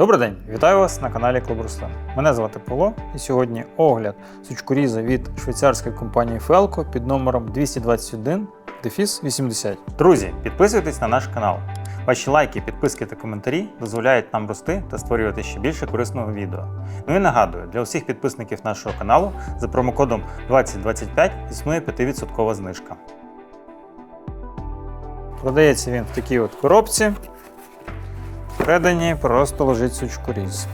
Добрий день, вітаю вас на каналі Клуб Руслан. Мене звати Павло, і сьогодні огляд сучкоріза від швейцарської компанії Felco під номером 221 дефіс 80. Друзі, підписуйтесь на наш канал. Ваші лайки, підписки та коментарі дозволяють нам рости та створювати ще більше корисного відео. Ну і нагадую, для усіх підписників нашого каналу за промокодом 2025 існує 5% знижка. Продається він в такій от коробці. Всередині просто лежить сучкоріз.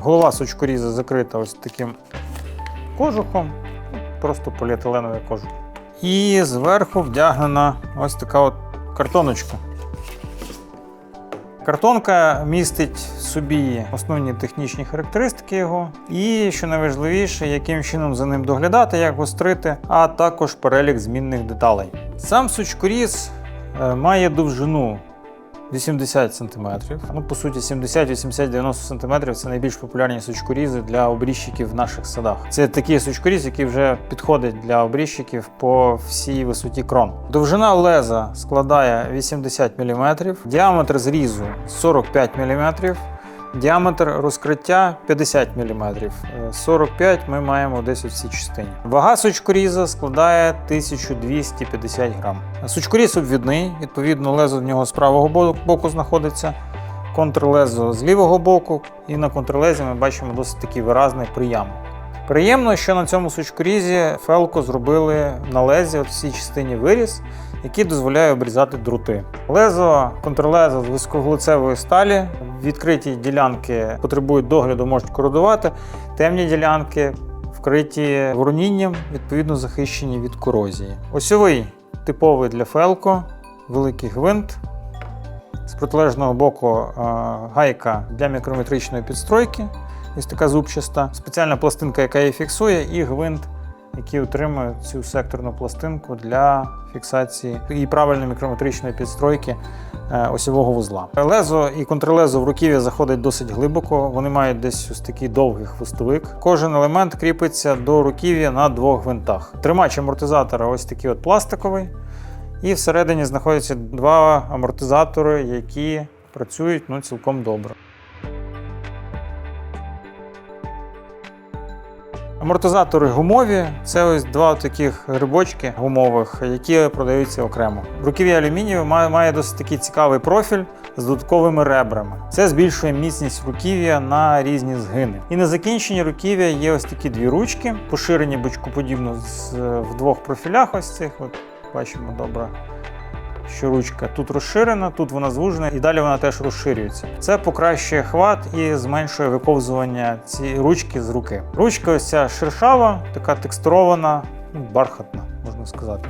Голова сучкоріза закрита ось таким кожухом, просто поліетиленовий кожух. І зверху вдягнена ось така от картоночка. Картонка містить собі основні технічні характеристики його, і, що найважливіше, яким чином за ним доглядати, як гострити, а також перелік змінних деталей. Сам сучкоріз е, має довжину 80 см. Ну, по суті, 70, 80, 90 см це найбільш популярні сучкорізи для обрізчиків в наших садах. Це такий сучкоріз, який вже підходить для обрізчиків по всій висоті крон. Довжина леза складає 80 мм, діаметр зрізу 45 мм. Діаметр розкриття 50 мм. 45 ми маємо десь у цій частині. Вага сучкоріза складає 1250 грам. Сучкоріз обвідний, відповідно, лезо в нього з правого боку знаходиться, контрлезо з лівого боку, і на контрлезі ми бачимо досить такий виразний приям. Приємно, що на цьому сучкорізі Фелко зробили на лезі в цій частині виріз, який дозволяє обрізати друти. Лезо, контрлезо з високоглицевої сталі. Відкриті ділянки потребують догляду, можуть кородувати. Темні ділянки вкриті воронінням, відповідно захищені від корозії. Осьовий типовий для Фелко, великий гвинт. З протилежного боку е, гайка для мікрометричної підстройки. Ось така зубчаста, спеціальна пластинка, яка її фіксує, і гвинт, який утримує цю секторну пластинку для фіксації і правильної мікрометричної підстройки е, осьового вузла. Лезо і контрлезо в руків'я заходить досить глибоко. Вони мають десь ось такий довгий хвостовик. Кожен елемент кріпиться до руків'я на двох гвинтах. Тримач амортизатора ось такий от пластиковий. І всередині знаходяться два амортизатори, які працюють ну, цілком добре. Амортизатори гумові це ось два таких грибочки гумових, які продаються окремо. Руків'я алюмінієве має, має досить такий цікавий профіль з додатковими ребрами. Це збільшує міцність руків'я на різні згини. І на закінченні руків'я є ось такі дві ручки, поширені бочкоподібно в двох профілях. Ось цих. От бачимо добре що ручка тут розширена, тут вона звужена, і далі вона теж розширюється. Це покращує хват і зменшує виковзування цієї ручки з руки. Ручка ось ця шершава, така текстурована, ну, бархатна, можна сказати.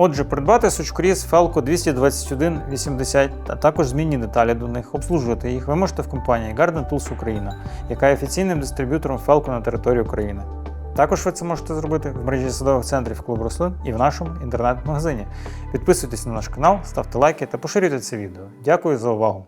Отже, придбати сучкоріз Felco 22180, а також змінні деталі до них, обслужувати їх ви можете в компанії Garden Tools Україна, яка є офіційним дистриб'ютором Felco на території України. Також ви це можете зробити в мережі садових центрів клуб рослин і в нашому інтернет-магазині. Підписуйтесь на наш канал, ставте лайки та поширюйте це відео. Дякую за увагу!